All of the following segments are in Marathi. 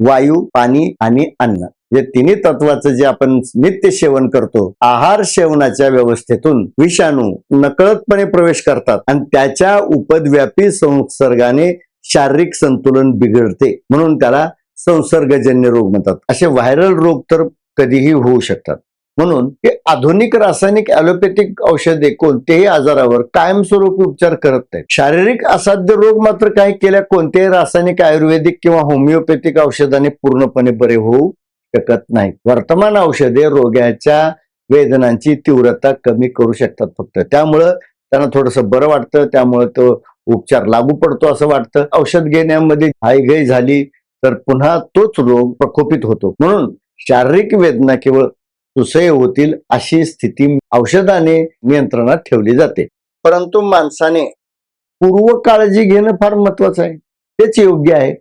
वायू पाणी आणि अन्न. या तिन्ही तत्वाचं जे आपण नित्य सेवन करतो आहार सेवनाच्या व्यवस्थेतून विषाणू नकळतपणे प्रवेश करतात आणि त्याच्या उपद्व्यापी संसर्गाने शारीरिक संतुलन बिघडते. म्हणून त्याला संसर्गजन्य रोग म्हणतात. असे व्हायरल रोग तर कधीही होऊ शकतात. म्हणून हे आधुनिक रासायनिक ॲलोपॅथिक औषधे कोणत्याही आजारावर कायमस्वरूपी उपचार करत नाहीत. शारीरिक असाध्य रोग मात्र काही केल्या कोणत्याही रासायनिक आयुर्वेदिक किंवा होमिओपॅथिक औषधाने पूर्णपणे बरे होऊ शकत नाहीत. वर्तमान औषधे रोग्याच्या वेदनांची तीव्रता कमी करू शकतात फक्त. त्यामुळं त्यांना थोडस बरं वाटतं त्यामुळे तो उपचार लागू पडतो असं वाटतं. औषध घेण्यामध्ये हायघाई झाली तर पुन्हा तोच रोग प्रकोपित होतो. म्हणून शारीरिक वेदना केवळ सुसह्य होतील अशी स्थिती औषधाने नियंत्रणात ठेवली जाते. परंतु माणसाने पूर्व काळजी घेणं फार महत्वाचं आहे. तेच योग्य आहे.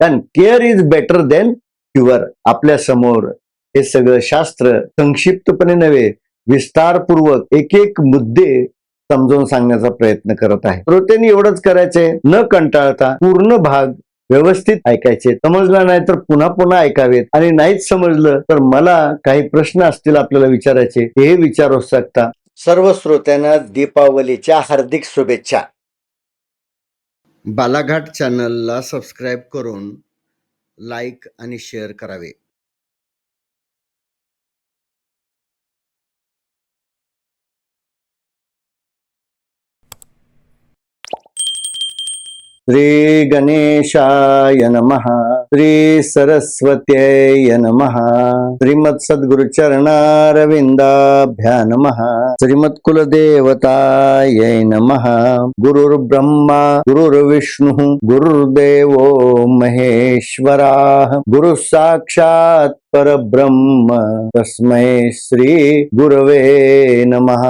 कारण care is better than cure. आपल्यासमोर हे सगळं शास्त्र संक्षिप्तपणे नव्हे विस्तारपूर्वक एक एक मुद्दे समजावून सांगण्याचा प्रयत्न करत आहे. श्रोत्यांनी एवढंच करायचंय. न कंटाळता पूर्ण भाग व्यवस्थित ऐकायचे. समजलं नाही तर पुन्हा पुन्हा ऐकावेत. आणि नाहीच समजलं तर मला काही प्रश्न असतील आपल्याला विचारायचे हे विचारू शकता. सर्व श्रोत्यांना दीपावलीच्या हार्दिक शुभेच्छा. बालाघाट चॅनलला सबस्क्राईब करून लाईक आणि शेअर करावे. श्री गणेशाय नमः। श्री सरस्वत्यै नमः। श्रीमत् सद्गुरुचरणारविन्दाभ्या नमः। श्रीमत् कुलदेवतायै नमः। गुरुर्ब्रह्मा गुरुर्विष्णुः गुरुर्देवो महेश्वराः। गुरुः साक्षात् परब्रह्म। तस्मै श्री गुरवे नमः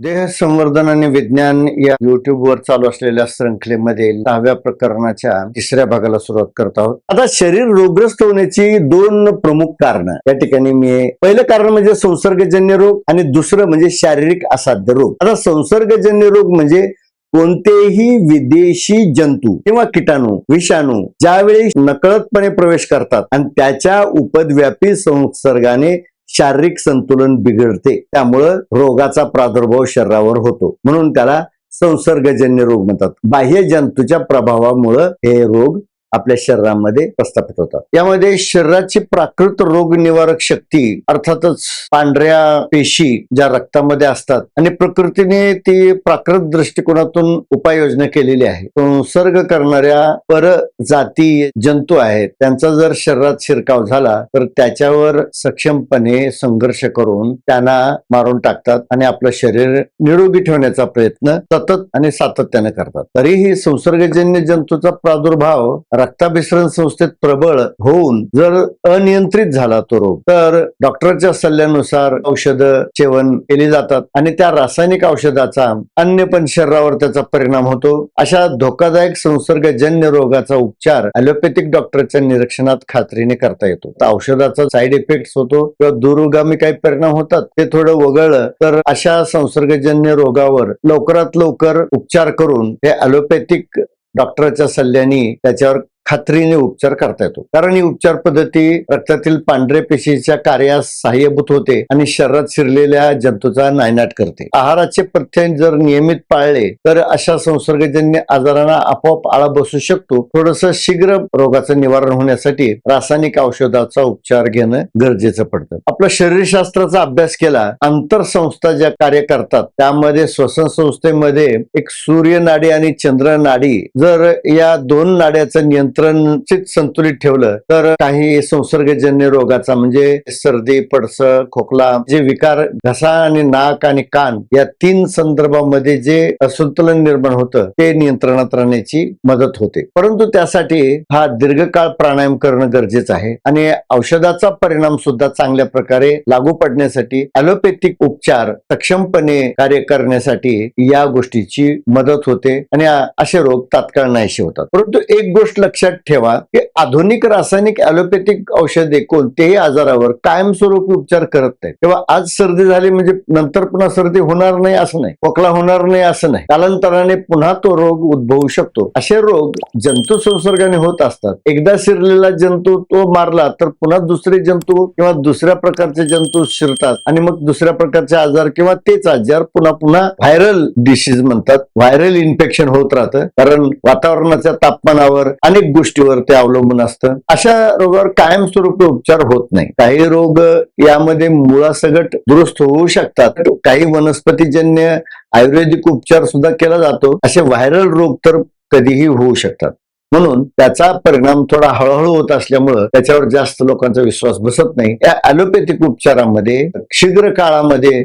देह संवर्धन आणि विज्ञान या युट्यूब वर चालू असलेल्या श्रृंखलेमध्ये दहाव्या प्रकरणाच्या तिसऱ्या भागाला सुरुवात करत आहोत. आता शरीर रोगग्रस्त होण्याची दोन प्रमुख कारण. या ठिकाणी मी पहिलं कारण म्हणजे संसर्गजन्य रोग आणि दुसरं म्हणजे शारीरिक असाध्य रोग. आता संसर्गजन्य रोग म्हणजे कोणतेही विदेशी जंतू किंवा किटाणू विषाणू ज्यावेळी नकळतपणे प्रवेश करतात आणि त्याच्या उपद्व्यापी संसर्गाने शारीरिक संतुलन बिघडते. त्यामुळं रोगाचा प्रादुर्भाव शरीरावर होतो. म्हणून त्याला संसर्गजन्य रोग म्हणतात. बाह्य जंतूच्या प्रभावामुळं हे रोग आपल्या शरीरामध्ये प्रस्थापित होतात. यामध्ये शरीराची प्राकृत रोग निवारक शक्ती अर्थातच पांढऱ्या पेशी ज्या रक्तामध्ये असतात आणि प्रकृतीने ती प्राकृत दृष्टिकोनातून उपाययोजना केलेली आहे. संसर्ग करणाऱ्या परजाती जंतू आहेत. त्यांचा जर शरीरात शिरकाव झाला तर त्याच्यावर सक्षमपणे संघर्ष करून त्यांना मारून टाकतात आणि आपलं शरीर निरोगी ठेवण्याचा प्रयत्न सतत आणि सातत्याने करतात. तरीही संसर्गजन्य जंतूचा प्रादुर्भाव रक्ताभिसरण संस्थेत प्रबळ होऊन जर अनियंत्रित झाला तो रोग तर डॉक्टरच्या सल्ल्यानुसार औषधं सेवन केली जातात आणि त्या रासायनिक औषधाचा अन्य पण शरीरावर त्याचा परिणाम होतो. अशा धोकादायक संसर्गजन्य रोगाचा उपचार ॲलोपॅथिक डॉक्टरच्या निरीक्षणात खात्रीने करता येतो. औषधाचा साईड इफेक्ट होतो किंवा दूरगामी काही परिणाम होतात ते थोडं वगळलं तर अशा संसर्गजन्य रोगावर लवकरात लवकर उपचार करून हे अॅलोपॅथिक डॉक्टरच्या सल्ल्याने त्याच्यावर खात्रीने उपचार करता येतो. कारण ही उपचार पद्धती रक्तातील पांढरे पेशीच्या कार्यास सहाय्यभूत होते आणि शरीरात शिरलेल्या जंतूचा नायनाट करते. आहाराचे प्रत्यय जर नियमित पाळले तर अशा संसर्गजन्य आजारांना आपोआप आळा बसू शकतो. थोडस शीघ्र रोगाचं निवारण होण्यासाठी रासायनिक औषधाचा उपचार घेणं गरजेचं पडतं. आपलं शरीरशास्त्राचा अभ्यास केला आंतरसंस्था ज्या कार्य करतात त्यामध्ये श्वसन संस्थेमध्ये एक सूर्य नाडी आणि चंद्र नाडी जर या दोन नाड्याचं नियंत्रण संतुलित ठेवलं तर काही संसर्गजन्य रोगाचा म्हणजे सर्दी पडस खोकला जे विकार घसा आणि नाक आणि कान या तीन संदर्भामध्ये जे असंतुलन निर्माण होतं ते नियंत्रणात राहण्याची मदत होते. परंतु त्यासाठी हा दीर्घकाळ प्राणायाम करणं गरजेचं आहे आणि औषधाचा परिणाम सुद्धा चांगल्या प्रकारे लागू पडण्यासाठी ॲलोपॅथिक उपचार सक्षमपणे कार्य करण्यासाठी या गोष्टीची मदत होते आणि असे रोग तात्काळ नाहीशी होतात परंतु एक गोष्ट लक्षात लक्षात ठेवा की आधुनिक रासायनिक ॲलोपॅथिक औषधे कोणत्याही आजारावर कायमस्वरूपी उपचार करत नाही तेव्हा आज सर्दी झाली म्हणजे नंतर पुन्हा सर्दी होणार नाही असं नाही. खोकला होणार नाही असं नाही. कालांतराने पुन्हा तो रोग उद्भवू शकतो. असे रोग जंतू संसर्गाने होत असतात. एकदा शिरलेला जंतू तो मारला तर पुन्हा दुसरे जंतू किंवा दुसऱ्या प्रकारचे जंतू शिरतात आणि मग दुसऱ्या प्रकारचे आजार किंवा तेच आजार पुन्हा पुन्हा व्हायरल डिसीज म्हणतात. व्हायरल इन्फेक्शन होत राहतं. कारण वातावरणाच्या तापमानावर अनेक गोष्टीवर ते अवलंबून असतं. अशा रोगावर कायमस्वरूपी उपचार होत नाही. काही रोग यामध्ये मुळासकट दुरुस्त होऊ शकतात. काही वनस्पतीजन्य आयुर्वेदिक उपचार सुद्धा केला जातो. असे व्हायरल रोग तर कधीही होऊ शकतात. म्हणून त्याचा परिणाम थोडा हळूहळू होत असल्यामुळं त्याच्यावर जास्त लोकांचा विश्वास बसत नाही. या ॲलोपॅथिक उपचारामध्ये शीघ्र काळामध्ये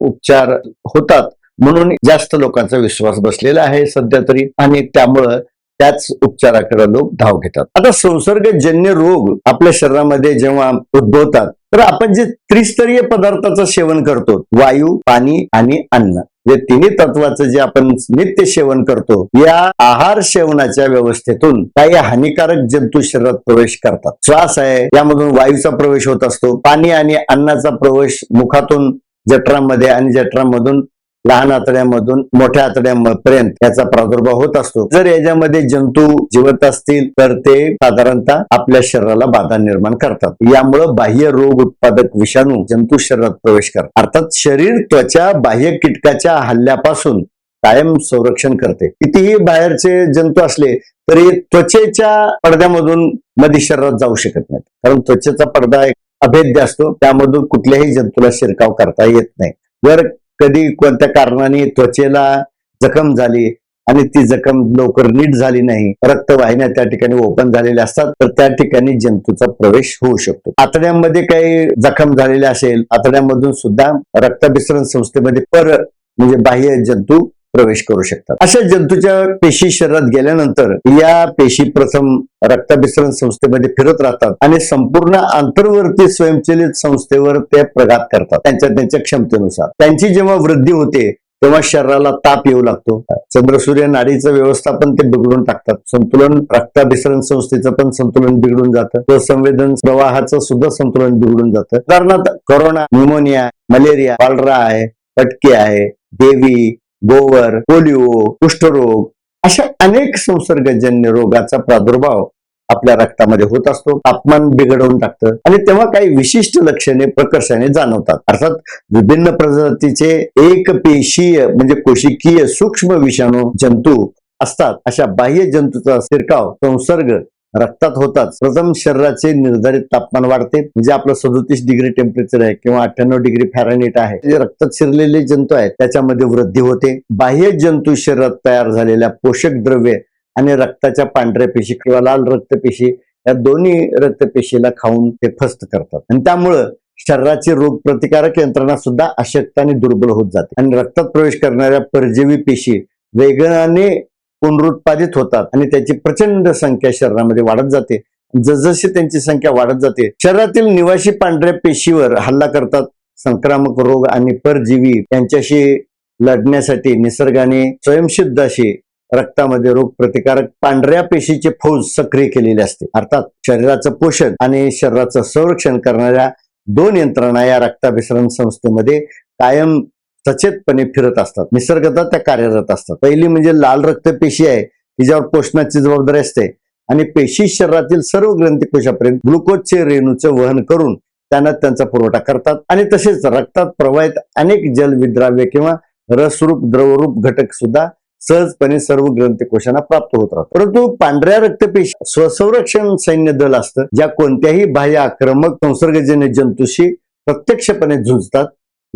उपचार होतात. म्हणून जास्त लोकांचा विश्वास बसलेला आहे सध्या तरी. आणि त्यामुळं त्याच उपचाराकडे लोक धाव घेतात. आता संसर्गजन्य रोग आपल्या शरीरामध्ये जेव्हा उद्भवतात तर आपण जे त्रिस्तरीय पदार्थाचं सेवन करतो वायू पाणी आणि अन्न या तिन्ही तत्वाचं जे आपण नित्य सेवन करतो या आहार सेवनाच्या व्यवस्थेतून काही हानिकारक जंतू शरीरात प्रवेश करतात. श्वास आहे यामधून वायूचा प्रवेश होत असतो. पाणी आणि अन्नाचा प्रवेश मुखातून जठरामध्ये आणि जठरामधून लहान आतड्यामधून मोठ्या आतड्यापर्यंत याचा प्रादुर्भाव होत असतो. जर याच्यामध्ये जंतू जिवंत असतील तर ते साधारणतः आपल्या शरीराला बाधा निर्माण करतात. यामुळं बाह्य रोग उत्पादक विषाणू जंतू शरीरात प्रवेश करतात. अर्थात शरीर त्वचा बाह्य कीटकाच्या हल्ल्यापासून कायम संरक्षण करते. कितीही बाहेरचे जंतू असले तरी त्वचेच्या पडद्यामधून मध्ये शरीरात जाऊ शकत नाहीत. कारण त्वचेचा पडदा एक अभेद्य असतो. त्यामधून कुठल्याही जंतूला शिरकाव करता येत नाही. जर कधी कोणत्या कारणाने त्वचेला जखम झाली आणि ती जखम लवकर नीट झाली नाही रक्तवाहिन्या त्या ठिकाणी ओपन झालेल्या असतात तर त्या ठिकाणी जंतूचा प्रवेश होऊ शकतो. आतड्यांमध्ये काही जखम झालेली असेल आतड्यांमधून सुद्धा रक्ताभिसरण संस्थेमध्ये पर म्हणजे बाह्य जंतू प्रवेश करू शकतात. अशा जंतूच्या पेशी शरीरात गेल्यानंतर या पेशी प्रथम रक्ताभिसरण संस्थेमध्ये फिरत राहतात आणि संपूर्ण आंतरवर्ती स्वयंचलित संस्थेवर ते प्रघात करतात त्यांच्या त्यांच्या क्षमतेनुसार. त्यांची जेव्हा वृद्धी होते तेव्हा शरीराला ताप येऊ लागतो. चंद्रसूर्य नाडीचं व्यवस्थापन ते बिघडून टाकतात. संतुलन रक्ताभिसरण संस्थेचं पण संतुलन बिघडून जातं. संवेदन प्रवाहाचं सुद्धा संतुलन बिघडून जातं. उदाहरणार्थ कोरोना न्यूमोनिया मलेरिया पालरा आहे पटके आहे देवी गोवर पोलिओ कुष्ठरोग अशा अनेक संसर्गजन्य रोगाचा प्रादुर्भाव आपल्या रक्तामध्ये होत असतो. तापमान बिघडवून टाकतं आणि तेव्हा काही विशिष्ट लक्षणे प्रकर्षाने जाणवतात. अर्थात विभिन्न प्रजातीचे एक पेशीय म्हणजे कोशिकीय सूक्ष्म विषाणू जंतू असतात. अशा बाह्य जंतूचा शिरकाव संसर्ग रक्तात होताच प्रथम शरीराचे निर्धारित तापमान वाढते. म्हणजे आपलं सदोतीस डिग्री टेम्परेचर आहे किंवा अठ्ठ्याण्णव डिग्री फॅरनहीट आहे. जे रक्तात शिरलेले जंतू आहेत त्याच्यामध्ये वृद्धी होते. बाह्य जंतू शरीरात तयार झालेल्या पोषक द्रव्ये आणि रक्ताच्या पांढऱ्या पेशी किंवा लाल रक्तपेशी या दोन्ही रक्तपेशीला खाऊन ते फस्त करतात. आणि त्यामुळं शरीराची रोग प्रतिकारक यंत्रणा सुद्धा अशक्त आणि दुर्बल होत जाते. आणि रक्तात प्रवेश करणाऱ्या परजीवी पेशी वेगाने पुनरुत्पादित होतात आणि त्याची प्रचंड संख्या शरीरामध्ये वाढत जाते. जसजशी त्यांची संख्या वाढत जाते शरीरातील निवासी पांढऱ्या पेशीवर हल्ला करतात. संक्रामक रोग आणि परजीवी यांच्याशी लढण्यासाठी निसर्गाने स्वयंसिद्ध अशी रक्तामध्ये रोग प्रतिकारक पांढऱ्या पेशीचे फौज सक्रिय केलेले असते. अर्थात शरीराचं पोषण आणि शरीराचं संरक्षण करणाऱ्या दोन यंत्रणा या रक्ताभिसरण संस्थेमध्ये कायम सचेतपणे फिरत असतात निसर्गता त्या कार्यरत असतात. पहिली म्हणजे लाल रक्तपेशी आहे तिच्यावर पोषणाची जबाबदारी असते. आणि पेशी शरीरातील सर्व ग्रंथीकोशापर्यंत ग्लुकोजचे रेणूचं वहन करून त्यांना त्यांचा पुरवठा करतात. आणि तसेच रक्तात प्रवाहित अनेक जलविद्राव्य किंवा रसरूप द्रवरूप घटक सुद्धा सहजपणे सर्व ग्रंथकोशांना प्राप्त होत राहतात. परंतु पांढऱ्या रक्तपेशी स्वसंरक्षण सैन्य दल असतं ज्या कोणत्याही बाह्य आक्रमक संसर्गजन्य जंतूशी प्रत्यक्षपणे झुंजतात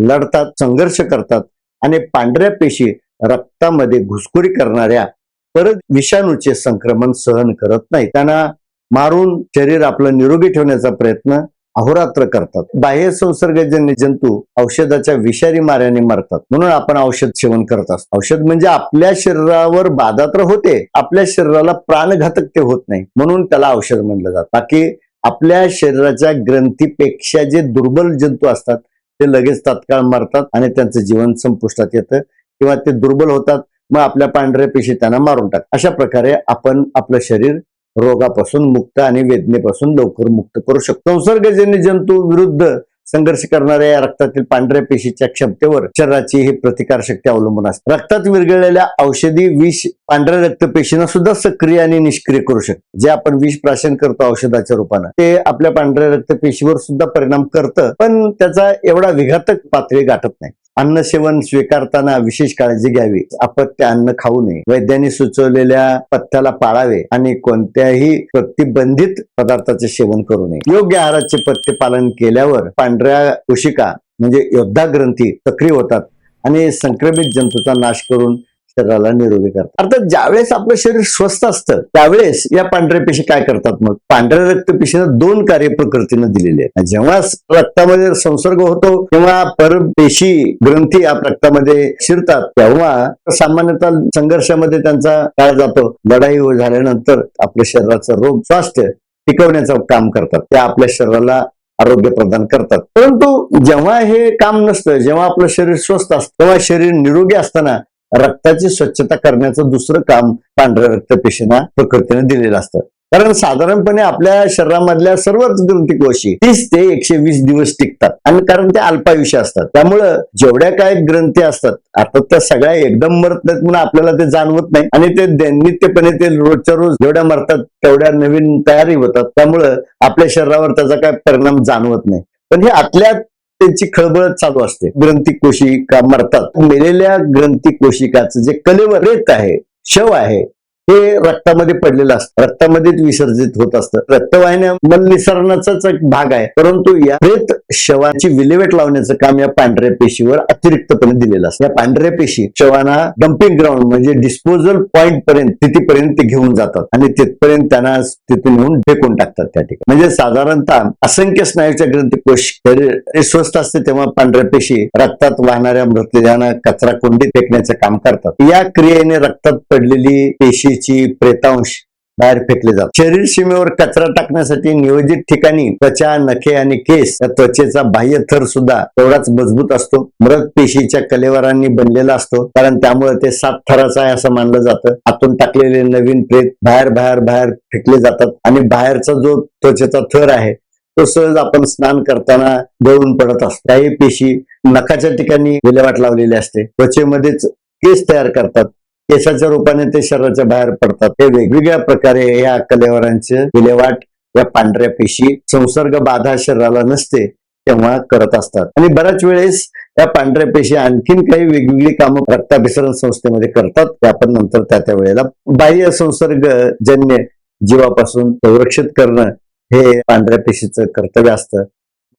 लढतात संघर्ष करतात आणि पांढऱ्या पेशी रक्तामध्ये घुसखोरी करणाऱ्या परत विषाणूचे संक्रमण सहन करत नाही. त्यांना मारून शरीर आपलं निरोगी ठेवण्याचा प्रयत्न अहोरात्र करतात. बाह्य संसर्गजन्य जंतू औषधाच्या विषारी माऱ्याने मरतात. म्हणून आपण औषध सेवन करत असतो. औषध म्हणजे आपल्या शरीरावर बाधा तर होते. आपल्या शरीराला प्राणघातक ते होत नाही. म्हणून त्याला औषध म्हणलं जातं. बाकी आपल्या शरीराच्या ग्रंथीपेक्षा जे दुर्बल जंतू असतात ते लगेच तात्काळ मारतात आणि त्यांचं जीवन संपुष्टात येतं. किंवा ते दुर्बल होतात मग आपल्या पांढऱ्या पेशी त्यांना मारून टाक अशा प्रकारे आपण आपलं शरीर रोगापासून मुक्त आणि वेदनेपासून लवकर मुक्त करू शकतो. संसर्गजन्य जंतू विरुद्ध संघर्ष करणाऱ्या या रक्तातील पांढऱ्या पेशीच्या क्षमतेवर शरीराची ही प्रतिकार शक्ती अवलंबून असते. रक्तात विरघळलेल्या औषधी विष पांढऱ्या रक्तपेशींना सुद्धा सक्रिय आणि निष्क्रिय करू शकते. जे आपण विष प्राशन करतो औषधाच्या रूपानं ते आपल्या पांढऱ्या रक्तपेशीवर सुद्धा परिणाम करतं पण त्याचा एवढा विघातक पातळी गाठत नाही. अन्न सेवन स्वीकारताना विशेष काळजी घ्यावी. अपत्य अन्न खाऊ नये. वैद्यांनी सुचवलेल्या पथ्याला पाळावे आणि कोणत्याही प्रतिबंधित पदार्थाचे सेवन करू नये. योग्य आहाराचे पथ्य पालन केल्यावर पांढऱ्या कोशिका म्हणजे योद्धा ग्रंथी सक्रिय होतात आणि संक्रमित जंतूचा नाश करून शरीराला निरोगी करतात. अर्थात ज्यावेळेस आपलं शरीर स्वस्थ असतं त्यावेळेस या पांढऱ्या पेशी काय करतात मग? पांढऱ्या रक्तपेशीला दोन कार्य प्रकृतीनं दिलेले आहेत. जेव्हा रक्तामध्ये संसर्ग होतो तेव्हा परपेशी ग्रंथी आप रक्तामध्ये शिरतात. तेव्हा सामान्यतः संघर्षामध्ये त्यांचा काळ जातो. लढाई झाल्यानंतर आपल्या शरीराचं रोग स्वास्थ्य टिकवण्याचं काम करतात. ते आपल्या शरीराला आरोग्य प्रदान करतात. परंतु जेव्हा हे काम नसतं जेव्हा आपलं शरीर स्वस्थ असतं तेव्हा शरीर निरोगी असताना रक्ताची स्वच्छता करण्याचं दुसरं काम पांढऱ्या रक्तपेशींना प्रकृतीने दिलेलं असतं. कारण साधारणपणे आपल्या शरीरामधल्या सर्वच ग्रंथीकोशी तीस ते एकशे वीस दिवस टिकतात. आणि कारण ते अल्पायुष्य असतात. त्यामुळं जेवढ्या काय ग्रंथी असतात आता त्या सगळ्या एकदम मरत नाहीत म्हणून आपल्याला ते जाणवत नाही. आणि ते नित्यपणे ते रोजच्या रोज जेवढ्या मरतात तेवढ्या नवीन तयारी होतात. त्यामुळं आपल्या शरीरावर त्याचा काय परिणाम जाणवत नाही. पण हे आतल्या त्यांची खळबळ चालू असते. ग्रंथी कोशिका मरतात. मेलेल्या ग्रंथी कोशिकाचं जे कलेवर रेत आहे शव आहे हे रक्तामध्ये पडलेलं असतं. रक्तामध्येच विसर्जित होत असतं. रक्तवाहिन्या मल निसरणाचाच एक भाग आहे. परंतु या प्रेत शवाची विल्हेवाट लावण्याचं काम या पांढऱ्या पेशीवर अतिरिक्तपणे दिलेलं असतं. या पांढऱ्या पेशी शवांना डम्पिंग ग्राउंड म्हणजे डिस्पोजल पॉइंट पर्यंत तिथपर्यंत ते घेऊन जातात. आणि तिथपर्यंत त्यांना तिथून नेऊन फेकून टाकतात त्या ठिकाणी. म्हणजे साधारणतः असंख्य स्नायूच्या ग्रंथी कोश शरीर स्वस्थ असते तेव्हा पांढऱ्या पेशी रक्तात वाहणाऱ्या मृतदेहांना कचरा कोंडी फेकण्याचं काम करतात. या क्रियेने रक्तात पडलेली पेशी पेशीची प्रेतांश बाहेर फेकले जातात. शरीर सीमेवर कचरा टाकण्यासाठी नियोजित ठिकाणी त्वचा नखे आणि केस या त्वचेचा बाह्य थर सुद्धा तेवढाच मजबूत असतो. मृत पेशीच्या कलेवरांनी बनलेला असतो कारण त्यामुळे ते सात थराचा आहे असं मानलं जातं. आतून टाकलेले नवीन प्रेत बाहेर बाहेर बाहेर फेकले जातात आणि बाहेरचा जो त्वचेचा थर आहे तो सहज आपण स्नान करताना गळून पडत असतो. काही पेशी नखाच्या ठिकाणी विल्हेवाट लावलेली असते. त्वचेमध्येच केस तयार करतात. केसाच्या रूपाने ते शरीराच्या बाहेर पडतात. हे वेगवेगळ्या प्रकारे या कलेवरांचे विल्हेवाट या पांढऱ्या पेशी संसर्ग बाधा शरीराला नसते तेव्हा करत असतात. आणि बऱ्याच वेळेस या पांढऱ्या पेशी आणखीन काही वेगवेगळी कामं रक्ताभिसरण संस्थेमध्ये करतात. ते आपण नंतर त्या त्या वेळेला बाह्य संसर्ग जन्य जीवापासून संरक्षित करणं हे पांढऱ्या पेशीचं कर्तव्य असतं.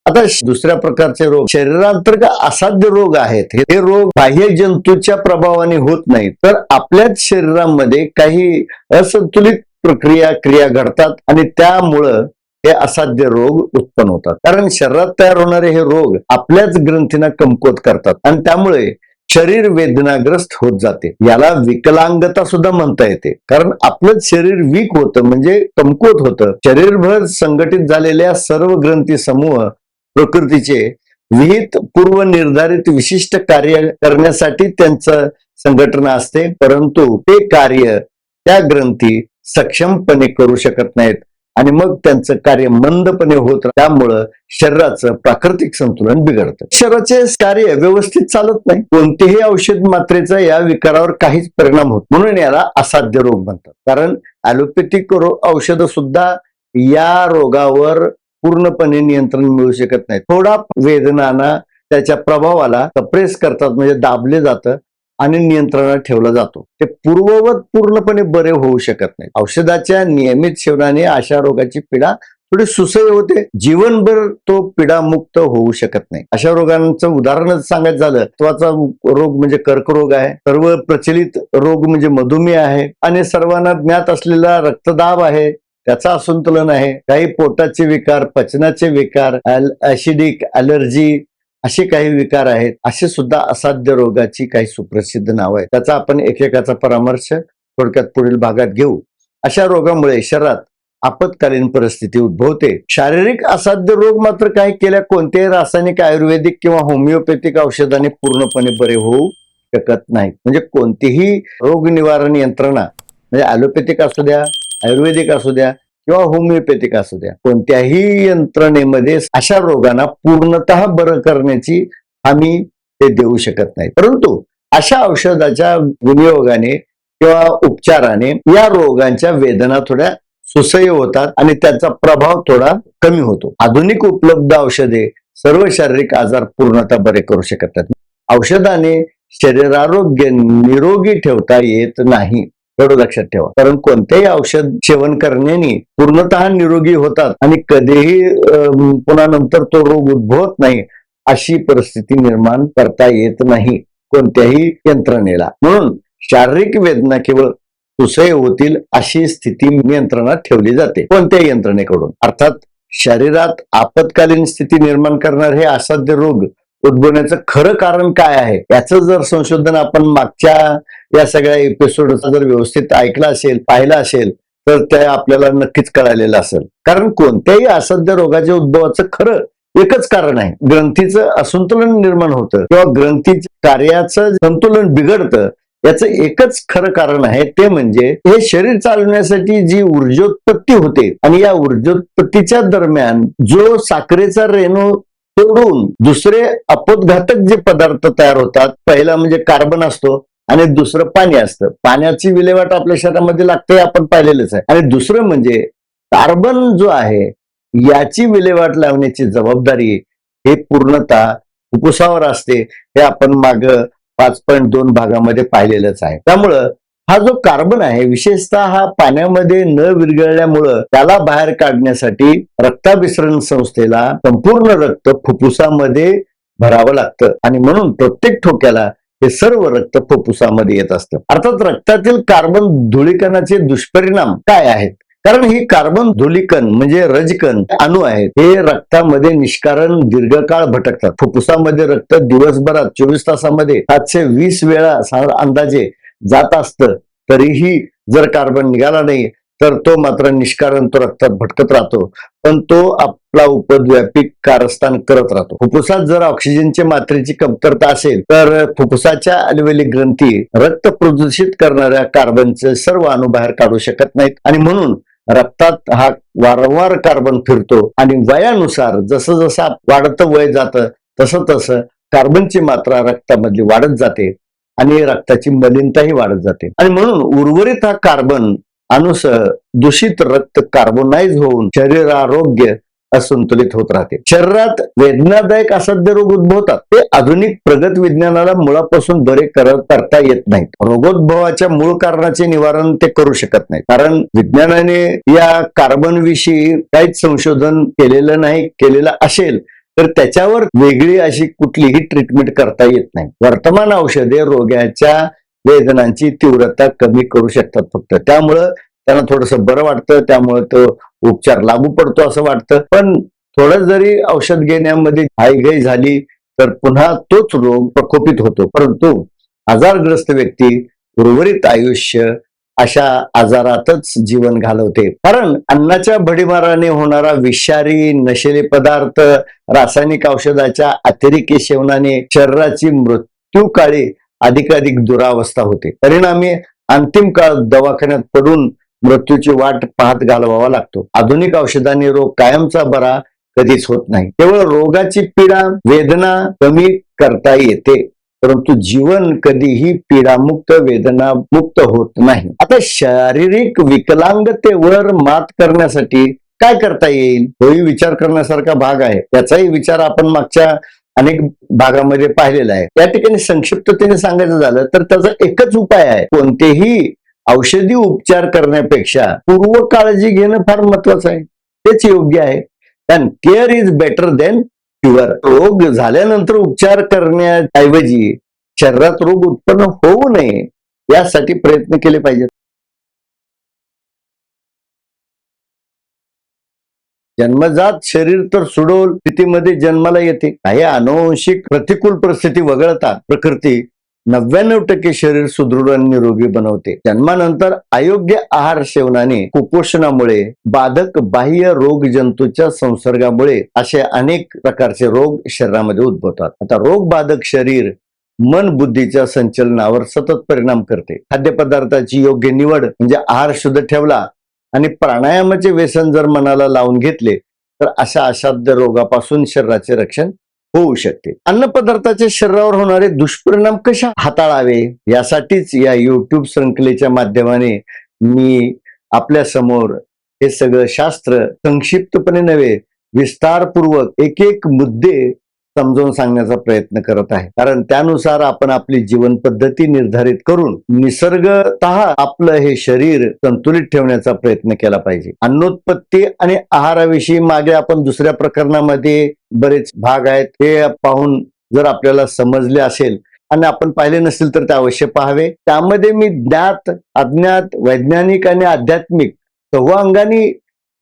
आता दुसऱ्या प्रकारचे रोग शरीरांतर्गत असाध्य रोग आहेत. हे रोग बाह्य जंतूच्या प्रभावाने होत नाही तर आपल्याच शरीरामध्ये काही असंतुलित प्रक्रिया क्रिया घडतात आणि त्यामुळं हे असाध्य रोग उत्पन्न होतात. कारण शरीरात तयार होणारे हे रोग आपल्याच ग्रंथींना कमकुवत करतात आणि त्यामुळे शरीर वेदनाग्रस्त होत जाते. याला विकलांगता सुद्धा म्हणता येते. कारण आपलंच शरीर वीक होतं म्हणजे कमकुवत होतं. शरीरभर संघटित झालेल्या सर्व ग्रंथी समूह प्रकृतीचे विहित पूर्व निर्धारित विशिष्ट कार्य करण्यासाठी त्यांचं संघटना असते परंतु ते कार्य त्या ग्रंथी सक्षमपणे करू शकत नाहीत आणि मग त्यांचं कार्य मंदपणे होत त्यामुळं शरीराचं प्राकृतिक संतुलन बिघडतं. शरीराचे कार्य व्यवस्थित चालत नाही. कोणतेही औषध मात्रेचा या विकारावर काहीच परिणाम होत म्हणून याला असाध्य रोग म्हणतात. कारण ॲलोपॅथिक औषध सुद्धा या रोगावर पूर्णपणे नियंत्रण मिळू शकत नाही थोडा वेदनाना त्याच्या प्रभावाला सप्रेस करतात म्हणजे दाबले जातं आणि नियंत्रणात ठेवला जातो. ते पूर्ववत पूर्णपणे बरे होऊ शकत नाही औषधाच्या नियमित सेवनाने अशा रोगाची पीडा थोडी सुसह्य होते. जीवनभर तो पीडा मुक्त होऊ शकत नाही. अशा रोगांचं उदाहरणच सांगायचं झालं त्वाचा रोग म्हणजे कर्करोग आहे. सर्व प्रचलित रोग म्हणजे मधुमेह आहे. आणि सर्वांना ज्ञात असलेला रक्तदाब आहे. त्याचं असंतुलन आहे. काही पोटाचे विकार पचनाचे विकार ऍसिडिक अलर्जी असे काही विकार आहेत. असे सुद्धा असाध्य रोगाची काही सुप्रसिद्ध नाव आहेत. त्याचा आपण एकेकाचा परामर्श थोडक्यात पुढील भागात घेऊ. अशा रोगामुळे शरीरात आपत्कालीन परिस्थिती उद्भवते. शारीरिक असाध्य रोग मात्र काही केल्या कोणत्याही रासायनिक आयुर्वेदिक किंवा होमिओपॅथिक औषधाने पूर्णपणे बरे होऊ शकत नाही म्हणजे कोणतीही रोग निवारण यंत्रणा म्हणजे ॲलोपॅथिक असू द्या आयुर्वेदिक असू द्या किंवा होमिओपॅथिक असू द्या कोणत्याही यंत्रणेमध्ये अशा रोगांना पूर्णतः बरं करण्याची आम्ही ते देऊ शकत नाही. परंतु अशा औषधाच्या विनियोगाने किंवा उपचाराने या रोगांच्या वेदना थोड्या सुसह्य होतात आणि त्याचा प्रभाव थोडा कमी होतो. आधुनिक उपलब्ध औषधे सर्व शारीरिक आजार पूर्णतः बरे करू शकत नाहीत. औषधाने शरीरारोग्य निरोगी ठेवता येत नाही. एवढं लक्षात ठेवा. कारण कोणतेही औषध सेवन करण्याने पूर्णतः निरोगी होतात आणि कधीही पुन्हा नंतर तो रोग उद्भवत नाही अशी परिस्थिती निर्माण करता येत नाही कोणत्याही यंत्रणेला. म्हणून शारीरिक वेदना केवळ सुसह्य होतील अशी स्थिती नियंत्रणात ठेवली जाते कोणत्याही यंत्रणेकडून. अर्थात शरीरात आपत्कालीन स्थिती निर्माण करणारे हे असाध्य रोग उद्भवण्याचं खरं कारण काय आहे? याचं जर संशोधन आपण मागच्या या सगळ्या एपिसोडचा जर व्यवस्थित ऐकला असेल पाहिला असेल तर ते आपल्याला नक्कीच कळालेलं असेल. कारण कोणत्याही असाध्य रोगाच्या उद्भवाचं खरं एकच कारण आहे. ग्रंथीचं असंतुलन निर्माण होतं किंवा ग्रंथीच्या कार्याचं संतुलन बिघडतं याचं एकच खरं कारण आहे ते म्हणजे हे शरीर चालवण्यासाठी जी ऊर्जोत्पत्ती होते आणि या ऊर्जोत्पत्तीच्या दरम्यान जो साखरेचा रेणू तोडून दुसरे अपघातक जे पदार्थ तयार होतात पहिला म्हणजे कार्बन असतो आणि दुसरं पाणी असतं. पाण्याची विल्हेवाट आपल्या शरीरामध्ये लागते आपण पाहिलेलंच आहे. आणि दुसरं म्हणजे कार्बन जो आहे याची विल्हेवाट लावण्याची जबाबदारी हे पूर्णतः फुफ्फुसावर असते. हे आपण माग पाच पॉईंट दोन भागामध्ये पाहिलेलंच आहे. त्यामुळं हा जो कार्बन आहे विशेषतः हा पाण्यामध्ये न विरघळल्यामुळं त्याला बाहेर काढण्यासाठी रक्ताभिसरण संस्थेला संपूर्ण रक्त फुफ्फुसामध्ये भरावं लागतं. आणि म्हणून प्रत्येक ठोक्याला हे सर्व रक्त फुफ्फुसामध्ये येत असतं. अर्थात रक्तातील कार्बन धुळीकणाचे दुष्परिणाम काय आहेत? कारण ही कार्बन धुलीकण म्हणजे रजकण अणू आहेत. हे रक्तामध्ये निष्कारण दीर्घकाळ भटकतात. फुफ्फुसामध्ये रक्त दिवसभरात चोवीस तासामध्ये सातशे वीस वेळा सा- अंदाजे जात असतं. तरीही जर कार्बन निघाला नाही तर तो मात्र निष्कारण तो रक्तात भटकत राहतो पण तो आपला उपद्व्यापी कारस्थान करत राहतो. फुफ्फुसात जर ऑक्सिजनच्या मात्रेची कमतरता असेल तर फुफ्फुसाच्या अलवेली ग्रंथी रक्त प्रदूषित करणाऱ्या कार्बनचे सर्व अणू बाहेर काढू शकत नाहीत आणि म्हणून रक्तात हा वारंवार कार्बन फिरतो आणि वयानुसार जसं जसं वाढतं वय जातं तसं तसं कार्बनची मात्रा रक्तामधली वाढत जाते आणि रक्ताची मलिनताही वाढत जाते. आणि म्हणून उर्वरित हा कार्बन अनुस दूषित रक्त कार्बोनाइज होऊन शरीर आरोग्य असंतुलित होत राहते. शरीरात वेदनादायक असाध्य रोग उद्भवतात. ते आधुनिक प्रगत विज्ञानाला मुळापासून बरे करता येत नाहीत. रोगोद्भवाच्या मूळ कारणाचे निवारण ते करू शकत नाही कारण विज्ञानाने या कार्बन विषयी काहीच संशोधन केलेलं नाही केलेलं असेल तर त्याच्यावर वेगळी अशी कुठलीही ट्रीटमेंट करता येत नाही. वर्तमान औषधे रोग्याच्या वेदनांची तीव्रता कमी करू शकतात फक्त. त्यामुळं त्यांना थोडस बरं वाटतं त्यामुळे तो उपचार लागू पडतो असं वाटतं. पण थोडं जरी औषध घेण्यामध्ये घाईघाई झाली तर पुन्हा तोच रोग प्रकोपित होतो. परंतु आजारग्रस्त व्यक्ती उर्वरित आयुष्य अशा आजारातच जीवन घालवते. कारण अन्नाच्या भडीमाराने होणारा विषारी नशेले पदार्थ रासायनिक औषधाच्या अतिरेकी सेवनाने शरीराची मृत्यूकाळी अधिकाधिक दुरावस्था होते. परिणामी अंतिम काळ दवाखान्यात पडून मृत्यूची वाट पाहत घालवावा लागतो. आधुनिक औषधाने रोग कायमचा बरा कधीच होत नाही. केवळ रोगाची पीडा वेदना कमी करता येते परंतु जीवन कधीही पीडामुक्त वेदना मुक्त होत नाही. आता शारीरिक विकलांगतेवर मात करण्यासाठी काय करता येईल? तोही विचार करण्यासारखा भाग आहे. त्याचाही विचार आपण मागच्या अनेक भागामध्ये पाहिलेला आहे. या ठिकाणी संक्षिप्ततेने सांगायचं झालं तर त्याचा एकच उपाय आहे. कोणतेही औषधी उपचार करण्यापेक्षा पूर्व काळजी घेणं फार महत्वाचं आहे. तेच योग्य आहे. कारण care is better than cure. रोग झाल्यानंतर उपचार करण्याऐवजी शरीरात रोग उत्पन्न होऊ नये यासाठी प्रयत्न केले पाहिजेत. जन्मजात शरीर तर सुडोल स्थितीमध्ये जन्माला येते. काही अनुवंशिक प्रतिकूल परिस्थिती वगळता प्रकृती नव्याण्णव टक्के शरीर सुदृढ आणि निरोगी बनवते. जन्मानंतर अयोग्य आहार सेवनाने कुपोषणामुळे बाधक बाह्य रोग जंतूच्या संसर्गामुळे असे अनेक प्रकारचे रोग शरीरामध्ये उद्भवतात. आता रोग बाधक शरीर मन बुद्धीच्या संचलनावर सतत परिणाम करते. खाद्यपदार्थाची योग्य निवड म्हणजे आहार शुद्ध ठेवला आणि प्राणायामाचे व्यसन जर मनाला लावून घेतले तर अशा असाध्य रोगापासून शरीराचे रक्षण होऊ शकते. अन्न पदार्थाचे शरीरावर होणारे दुष्परिणाम कशा हाताळावे? यासाठीच या युट्यूब श्रृंखलेच्या माध्यमाने मी आपल्यासमोर हे सगळं शास्त्र संक्षिप्तपणे नव्हे विस्तारपूर्वक एक एक मुद्दे समजावून सांगण्याचा प्रयत्न करत आहे. कारण त्यानुसार आपण आपली जीवन पद्धती निर्धारित करून निसर्गत आपलं हे शरीर संतुलित ठेवण्याचा प्रयत्न केला पाहिजे. अन्नोत्पत्ती आणि आहाराविषयी मागे आपण दुसऱ्या प्रकरणामध्ये बरेच भाग आहेत. ते पाहून जर आपल्याला समजले असेल आणि आपण पाहिले नसेल तर ते अवश्य पाहावे. त्यामध्ये मी ज्ञात अज्ञात वैज्ञानिक आणि आध्यात्मिक सर्व अंगाने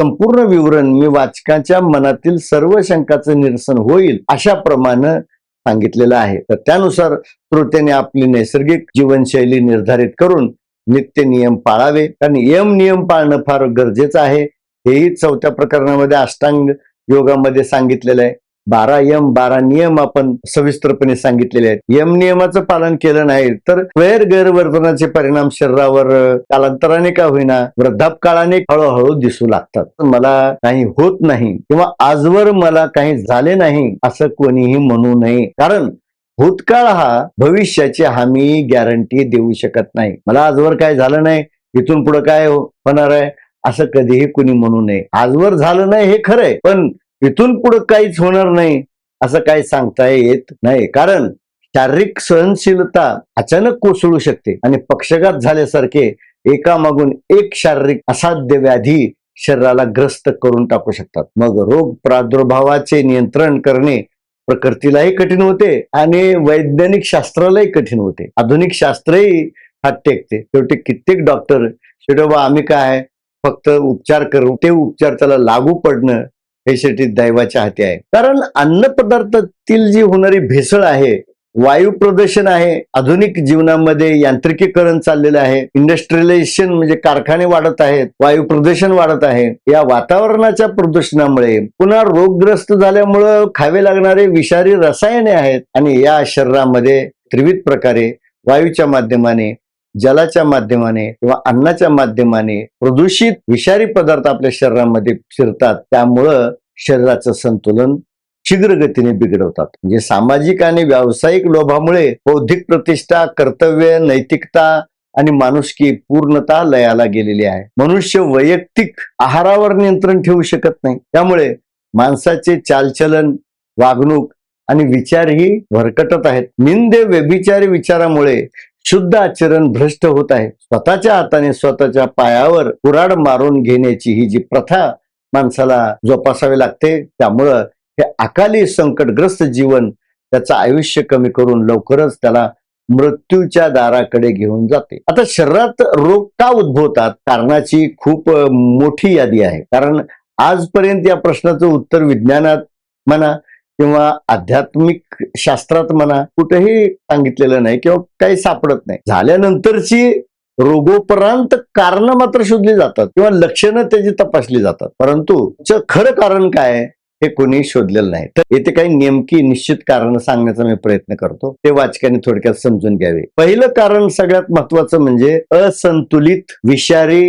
संपूर्ण विवरण मी वाचकाच्या मनातील सर्व शंकाचं निरसन होईल अशा प्रमाणे सांगितलेलं आहे. तर त्यानुसार श्रोत्याने आपली नैसर्गिक जीवनशैली निर्धारित करून नित्य नियम पाळावे. कारण यम नियम पाळणं फार गरजेचं आहे. हेही चौथ्या प्रकरणामध्ये अष्टांग योगामध्ये सांगितलेलं आहे. बारा यम बारा नियम आपण सविस्तरपणे सांगितलेले आहेत. यम नियमाचं पालन केलं नाही तर गैर गैरवर्तनाचे परिणाम शरीरावर कालांतराने का होईना वृद्धापकाळाने हळूहळू दिसू लागतात. मला काही होत नाही किंवा आजवर मला काही झाले नाही असं कोणीही म्हणू नये. कारण भूतकाळ हा भविष्याची हमी गॅरंटी देऊ शकत नाही. मला आजवर काय झालं नाही इथून पुढे काय होणार आहे असं कधीही कुणी म्हणू नये. आजवर झालं नाही हे खरंय पण इथून पुढे काहीच होणार नाही असं काही सांगता येत नाही. कारण शारीरिक सहनशीलता अचानक कोसळू शकते आणि पक्षघात झाल्यासारखे एकामागून एक शारीरिक असाध्य व्याधी शरीराला ग्रस्त करून टाकू शकतात. मग रोग प्रादुर्भावाचे नियंत्रण करणे प्रकृतीलाही कठीण होते आणि वैज्ञानिक शास्त्रालाही कठीण होते. आधुनिक शास्त्रही हात टेकते. शेवटी कित्येक डॉक्टर शेवटी बा आम्ही काय? फक्त उपचार करू. ते उपचार त्याला लागू पडणं हे शेवटी दैवाच्या हाती आहे. कारण अन्न पदार्थातील जी होणारी भेसळ आहे वायू प्रदूषण आहे आधुनिक जीवनामध्ये यांत्रिकीकरण चाललेलं आहे इंडस्ट्रियलायझेशन म्हणजे कारखाने वाढत आहेत वायू प्रदूषण वाढत आहे. या वातावरणाच्या प्रदूषणामुळे पुन्हा रोगग्रस्त झाल्यामुळं खावे लागणारे विषारी रसायने आहेत आणि या शरीरामध्ये त्रिविध प्रकारे वायूच्या माध्यमाने जलाच्या माध्यमाने किंवा अन्नाच्या माध्यमाने प्रदूषित विषारी पदार्थ आपल्या शरीरामध्ये शिरतात त्यामुळं शरीराचं संतुलन शीघ्र गतीने बिघडवतात. म्हणजे सामाजिक आणि व्यावसायिक लोभामुळे बौद्धिक प्रतिष्ठा कर्तव्य नैतिकता आणि माणुसकी पूर्णता लयाला गेलेली आहे. मनुष्य वैयक्तिक आहारावर नियंत्रण ठेवू शकत नाही. त्यामुळे माणसाचे चालचलन वागणूक आणि विचारही भरकटत आहेत. निंदे व्यभिचारी विचारामुळे शुद्ध आचरण भ्रष्ट होत आहे. स्वतःच्या हाताने स्वतःच्या पायावर कुराड मारून घेण्याची ही जी प्रथा माणसाला जोपासावे लागते. त्यामुळं हे अकाली संकटग्रस्त जीवन त्याचं आयुष्य कमी करून लवकरच त्याला मृत्यूच्या दाराकडे घेऊन जाते. आता शरीरात रोग का उद्भवतात कारणाची खूप मोठी यादी आहे. कारण आजपर्यंत या प्रश्नाचं उत्तर विज्ञानात म्हणा किंवा आध्यात्मिक शास्त्रात म्हणा कुठेही सांगितलेलं नाही किंवा काही सापडत नाही. झाल्यानंतरची रोगोपरांत कारण मात्र शोधली जातात किंवा लक्षणं त्याची तपासली जातात. परंतु च खरं कारण काय हे कोणी शोधलेलं नाही. तर येथे काही नेमकी निश्चित कारण सांगण्याचा मी प्रयत्न करतो. ते वाचकाने थोडक्यात समजून घ्यावे. पहिलं कारण सगळ्यात महत्वाचं म्हणजे असंतुलित विषारी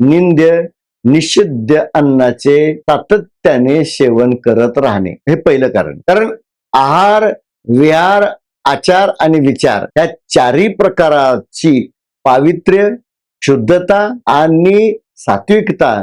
निंद्य निषिद्ध अन्नाचे सातत्याने सेवन करत राहणे हे पहिलं कारण. कारण आहार विहार आचार आणि विचार या चारही प्रकाराची पावित्र्य शुद्धता आणि सात्विकता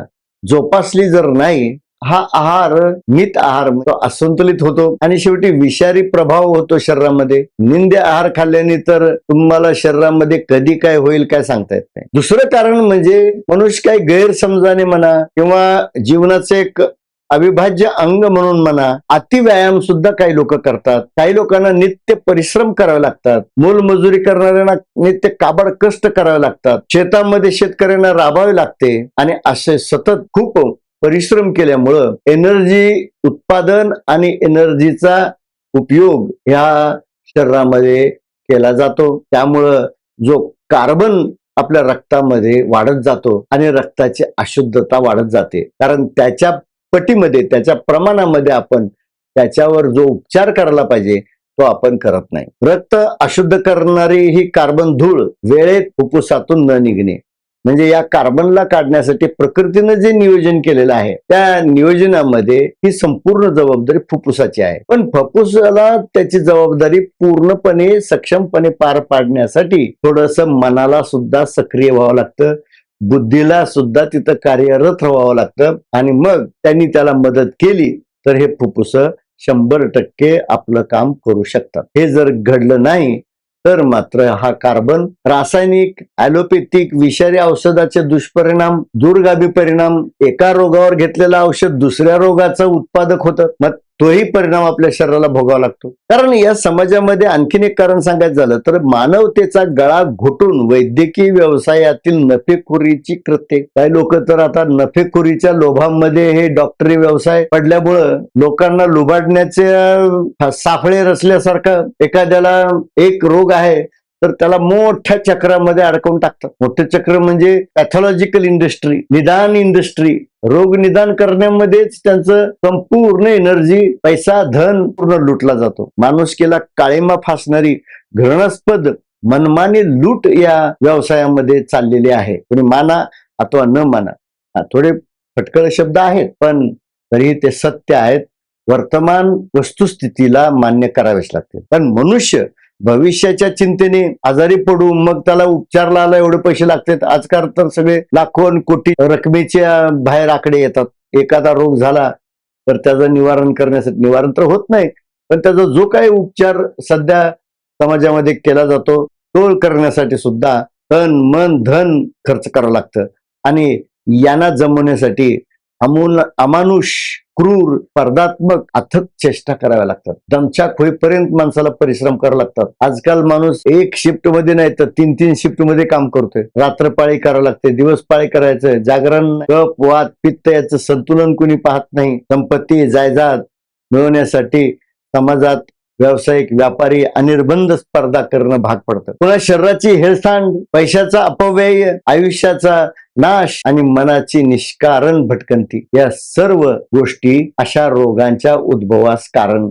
जोपासली जर नाही हा आहार मित आहार असंतुलित होतो आणि शेवटी विषारी प्रभाव होतो शरीरामध्ये. निंद्य आहार खाल्ल्याने तर तुम्हाला शरीरामध्ये कधी काय होईल काय सांगता येत नाही. दुसरं कारण म्हणजे मनुष्य काही गैरसमजाने म्हणा किंवा जीवनाचे एक अविभाज्य अंग म्हणून म्हणा अतिव्यायाम सुद्धा काही लोक करतात. काही लोकांना नित्य परिश्रम करावे लागतात. मोलमजुरी करणाऱ्यांना नित्य काबड कष्ट करावे लागतात. शेतामध्ये शेतकऱ्यांना राबावे लागते. आणि असे सतत खूप परिश्रम केल्यामुळं एनर्जी उत्पादन आणि एनर्जीचा उपयोग ह्या शरीरामध्ये केला जातो. त्यामुळं जो कार्बन आपल्या रक्तामध्ये वाढत जातो आणि रक्ताची अशुद्धता वाढत जाते. कारण त्याच्या पटीमध्ये त्याच्या प्रमाणामध्ये आपण त्याच्यावर जो उपचार करायला पाहिजे तो आपण करत नाही. रक्त अशुद्ध करणारी ही कार्बन धूळ वेळेत फुफ्फुसातून न निघणे. म्हणजे या कार्बनला काढण्यासाठी प्रकृतीनं जे नियोजन केलेलं आहे त्या नियोजनामध्ये ही संपूर्ण जबाबदारी फुफ्फुसाची आहे. पण फुफ्फुसाला त्याची जबाबदारी पूर्णपणे सक्षमपणे पार पाडण्यासाठी थोडस मनाला सुद्धा सक्रिय व्हावं लागतं. बुद्धीला सुद्धा तिथं कार्यरत राहावं लागतं. आणि मग त्यांनी त्याला मदत केली तर हे फुफ्फुस शंभर टक्के आपलं काम करू शकतात. हे जर घडलं नाही तर मात्र हा कार्बन रासायनिक ॲलोपॅथिक विषारी औषधाचे दुष्परिणाम दूरगामी परिणाम एका रोगावर घेतलेलं औषध दुसऱ्या रोगाचं उत्पादक होतं. मग तोही परिणाम आपल्या शरीराला भोगावा लागतो. कारण या समाजामध्ये आणखीन एक कारण सांगायचं झालं तर मानवतेचा गळा घोटून वैद्यकीय व्यवसायातील नफेखोरीची कृत्ये. काही लोक तर आता नफेखोरीच्या लोभांमध्ये हे डॉक्टरी व्यवसाय पडल्यामुळं लोकांना लुबाडण्याचे साफळे रचल्यासारखं एखाद्याला एक रोग आहे तर त्याला मोठ्या चक्रामध्ये अडकवून टाकतात. मोठं चक्र म्हणजे पॅथॉलॉजिकल इंडस्ट्री निदान इंडस्ट्री रोग निदान करण्यामध्येच त्यांचं संपूर्ण एनर्जी पैसा धन पूर्ण लुटला जातो. माणुसकीला काळेमा फासणारी घृणास्पद मनमानी लूट या व्यवसायामध्ये चाललेली आहे. कोणी माना अथवा न माना. हा, थोडे फटकळ शब्द आहेत पण तरीही ते सत्य आहेत. वर्तमान वस्तुस्थितीला मान्य करावेच लागते पण मनुष्य भविष्याच्या चिंतेने आजारी पडू मग त्याला उपचारला आला एवढे पैसे लागतात. आजकाल तर सगळे लाखो आणि कोटी रकमेच्या बाहेर आकडे येतात. एखादा रोग झाला तर त्याचं निवारण करण्यासाठी. निवारण तर होत नाही पण त्याचा जो काही उपचार सध्या समाजामध्ये केला जातो तो करण्यासाठी सुद्धा तन मन धन खर्च करावं लागतं. आणि यांना जमवण्यासाठी अमूल अमानुष क्रूर स्पर्धात्मक अथक चेष्टा कराव्या लागतात. दमछाक होईपर्यंत माणसाला परिश्रम करावे लागतात. आजकाल माणूस एक शिफ्टमध्ये नाही तर तीन तीन शिफ्टमध्ये काम करतोय. रात्रपाळी करावं लागते दिवस पाळी करायचं जागरण कप वाद पित्त याचं संतुलन कुणी पाहत नाही. संपत्ती जायदाद मिळवण्यासाठी समाजात व्यावसायिक व्यापारी अनिर्बंध स्पर्धा करणं भाग पडतं. पुन्हा शरीराची हेळसांड पैशाचा अपव्यय आयुष्याचा नाश आणि मनाची निष्कारण भटकंती. या सर्व गोष्टी अशा रोगांच्या उद्भवास कारण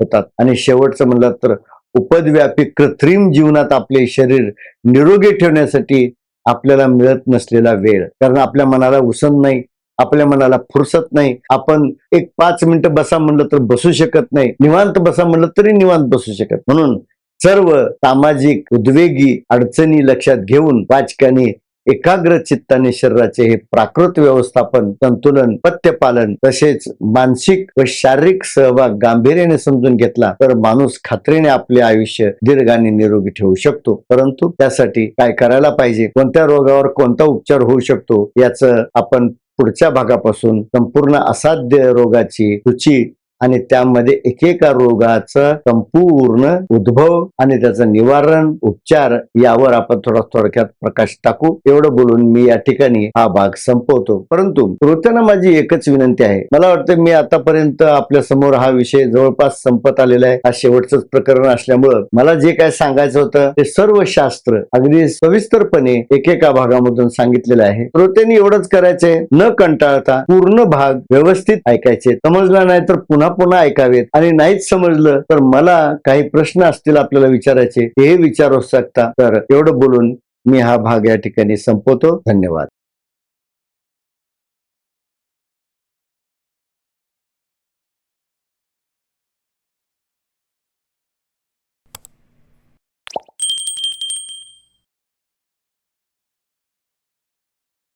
होतात. आणि शेवटचं म्हणलं तर उपदव्यापी कृत्रिम जीवनात आपले शरीर निरोगी ठेवण्यासाठी आपल्याला मिळत नसलेला वेळ. कारण आपल्या मनाला उसण नाही आपल्या मनाला फुरसत नाही. आपण एक पाच मिनिटं बसा म्हणलं तर बसू शकत नाही. निवांत बसा म्हणलं तरी निवांत बसू शकत. म्हणून सर्व सामाजिक उद्वेगी अडचणी लक्षात घेऊन वाचकाने एकाग्र चित्ताने शरीराचे हे प्राकृत व्यवस्थापन संतुलन पथ्यपालन तसेच मानसिक व शारीरिक सहभाग गांभीर्याने समजून घेतला तर माणूस खात्रीने आपले आयुष्य दीर्घ आणि निरोगी ठेवू शकतो. परंतु त्यासाठी काय करायला पाहिजे? कोणत्या रोगावर कोणता उपचार होऊ शकतो? याचं आपण पुढच्या भागापासून संपूर्ण असाध्य रोगाची सूची आणि त्यामध्ये एकेका रोगाचं संपूर्ण उद्भव आणि त्याचं निवारण उपचार यावर आपण थोडा थोडक्यात प्रकाश टाकू. एवढं बोलून मी या ठिकाणी हा भाग संपवतो. परंतु श्रोत्यांना माझी एकच विनंती आहे. मला वाटतं मी आतापर्यंत आपल्यासमोर हा विषय जवळपास संपत आलेला आहे. हा शेवटचंच प्रकरण असल्यामुळं मला जे काय सांगायचं होतं ते सर्व शास्त्र अगदी सविस्तरपणे एकेका भागामधून सांगितलेलं आहे. श्रोत्यांनी एवढंच करायचंय. न कंटाळता पूर्ण भाग व्यवस्थित ऐकायचे. समजला नाही तर पुन्हा पुन्हा ऐकावेत. आणि नाहीच समजलं तर मला काही प्रश्न असतील आपल्याला विचारायचे ते विचारू शकता. तर एवढं बोलून मी हा भाग या ठिकाणी संपवतो. धन्यवाद.